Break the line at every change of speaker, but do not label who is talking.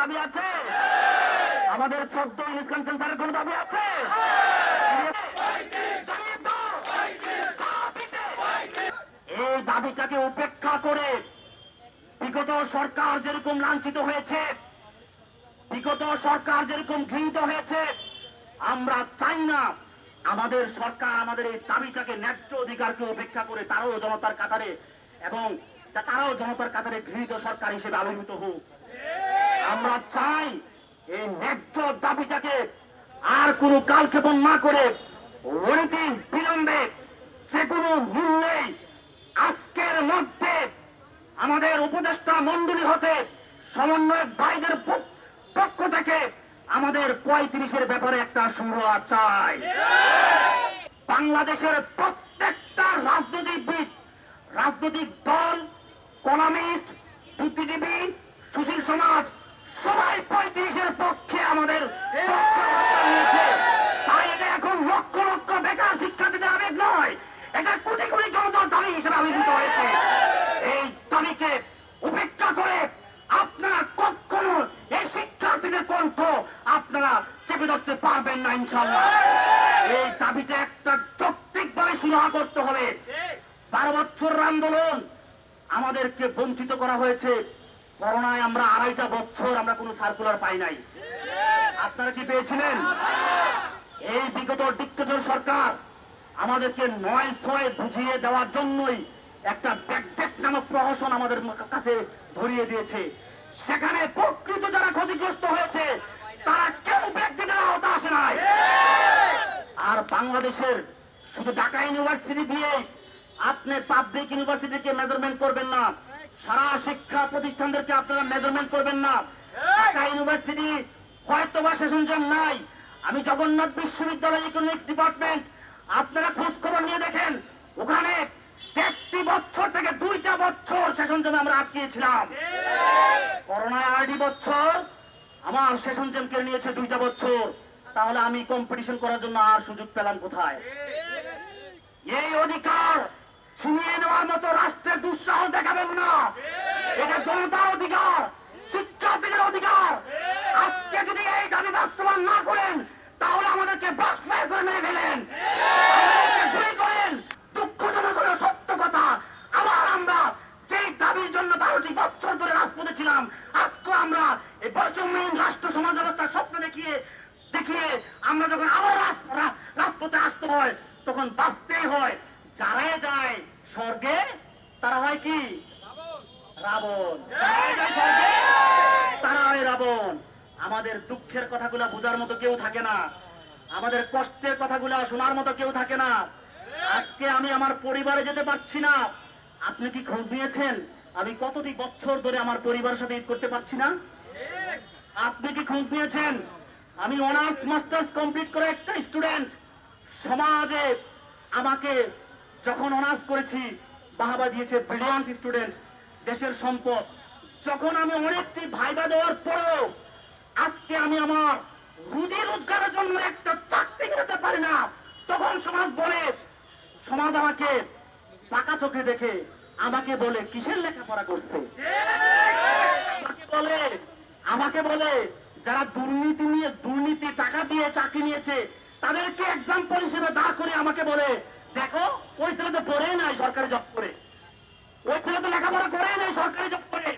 দাবি আছে আমাদের সদ্য কাঞ্চন স্যারের কোনো দাবি আছে। এই দাবিটাকে উপেক্ষা করে বিগত সরকার যেরকম লাঞ্ছিত হয়েছে, বিগত সরকার যেরকম ঘৃণিত হয়েছে, আমরা চাই না আমাদের সরকার আমাদের এই দাবিটাকে ন্যায্য অধিকারকে উপেক্ষা করে তারাও জনতার কাতারে এবং তারাও জনতার কাতারে ঘৃণিত সরকার হিসেবে আবির্ভূত হোক আমরা চাই এই ন্যায্য দাবিটাকে আর কোনো কালক্ষেপণ না করে অনতি বিলম্বে যে কোনো মূল্যেই আজকের মধ্যে আমাদের উপদেষ্টা মন্ডলী হতে সমন্বয়ক ভাইদের পক্ষ থেকে আমাদের পঁয়ত্রিশের ব্যাপারে একটা সুরা চাই। বাংলাদেশের প্রত্যেকটা রাজনৈতিকবিদ রাজনৈতিক দল, কলামিস্ট, বুদ্ধিজীবী, সুশীল সমাজ সবাই পঁয়ত্রিশের পক্ষে আমাদের তাই এটা এখন লক্ষ লক্ষ বেকার শিক্ষার্থীদের আবেগ নয়। এটা কোটি কোটি জনতার দাবি হিসেবে আবির্ভূত হয়েছে। এই দাবিকে উপেক্ষা করে আপনারা কখনো এই শিক্ষার্থীদের কণ্ঠ আপনারা চেপে ধরতে পারবেন না ইনশাল্লাহ এই দাবিটা একটা যৌক্তিকভাবে সুরাহা করতে হবে বারো বছর আন্দোলন আমাদেরকে বঞ্চিত করা হয়েছে। করোনায় আমরা আড়াইটা বছর আমরা কোনো সার্কুলার পাই নাই। আপনারা কি পেয়েছিলেন? এই বিগত ডিক্টেটর সরকার আমাদেরকে নয় ছয় বুঝিয়ে দেওয়ার জন্যই একটা ব্যাকডেট নামক প্রহসন আমাদের কাছে ধরিয়ে দিয়েছে। সেখানে প্রকৃত যারা ক্ষতিগ্রস্ত হয়েছে, তারা কেউ ব্যাকডেটের আওতা আসে নাই। আর বাংলাদেশের শুধু ঢাকা ইউনিভার্সিটি দিয়ে আপনি পাবলিক ইউনিভার্সিটিকে মেজারমেন্ট করবেন না সারা শিক্ষা প্রতিষ্ঠানদেরকে আপনারা মেজারমেন্ট করবেন না। ঢাকা ইউনিভার্সিটি হয়তো বা সেশন নাই। আমি জগন্নাথ বিশ্ববিদ্যালয় ইকোনমিক্স ডিপার্টমেন্ট আপনারা খোঁজ খবর নিয়ে দেখেন ওখানে একটি বছর থেকে দুইটা বছর সেশন জমে আমরা আটকিয়েছিলাম। করোনায় আড়াই বছর আমার সেশন জেম কেড়ে নিয়েছে দুইটা বছর। তাহলে আমি কম্পিটিশন করার জন্য আর সুযোগ পেলাম কোথায়? ছিনিয়ে নেওয়ার মতো রাষ্ট্রের দুঃসাহস দেখাবেন না। এটা জনতার অধিকার শিক্ষার্থীদের অধিকার। আজকে যদি এই দাবি বাস্তবায়ন না করেন তাহলে আমাদেরকে বাষ্পায় করে মেরে ফেলেন। আমাদেরকে গুলি করেন। দুঃখজনক সত্য কথা। আবার আমরা যেই দাবির জন্য বারোটি বছর ধরে রাজপথে ছিলাম আজকে আমরা এই বৈষম্যহীন রাষ্ট্র সমাজ ব্যবস্থার স্বপ্ন দেখিয়ে দেখিয়ে আমরা যখন আবার রাজ- রাজপথে আসতে হয় তখন ভাবতেই হয় যারাই যায় স্বর্গে, তারা হয় কি? রাবণ। তারা হয় রাবণ। আমাদের দুঃখের কথাগুলা বোঝার মতো কেউ থাকে না। আমাদের কষ্টের কথাগুলা শোনার মতো কেউ থাকে না। আজকে আমি আমার পরিবারে যেতে পারছি না। আপনি কি খোঁজ নিয়েছেন? আমি কতটি বছর ধরে আমার পরিবারের সাথে ঈদ করতে পারছি না? আপনি কি খোঁজ নিয়েছেন? আমি অনার্স, মাস্টার্স কমপ্লিট করে একটা স্টুডেন্ট। সমাজে আমাকে যখন অনার্স করেছি, বাহাবা দিয়েছে ব্রিলিয়ান্ট স্টুডেন্ট দেশের সম্পদ। যখন আমি অনেকটি ভাইবা দেওয়ার পরেও আজকে আমি আমার রুজি রোজগারের জন্য একটা চাকরি করতে পারি না, তখন সমাজ বলে, সমাজ আমাকে পাকা চোখে দেখে, আমাকে বলে, কিসের লেখাপড়া করছে? বলে, আমাকে বলে, যারা দুর্নীতি নিয়ে দুর্নীতি টাকা দিয়ে চাকরি নিয়েছে, তাদেরকে এক্সাম্পল হিসেবে দাঁড় করে আমাকে বলে দেখো, ওই ছেলে তো পড়ে নাই সরকারি জব করে ওই ছেলে তো লেখাপড়া করে নাই সরকারি জব করে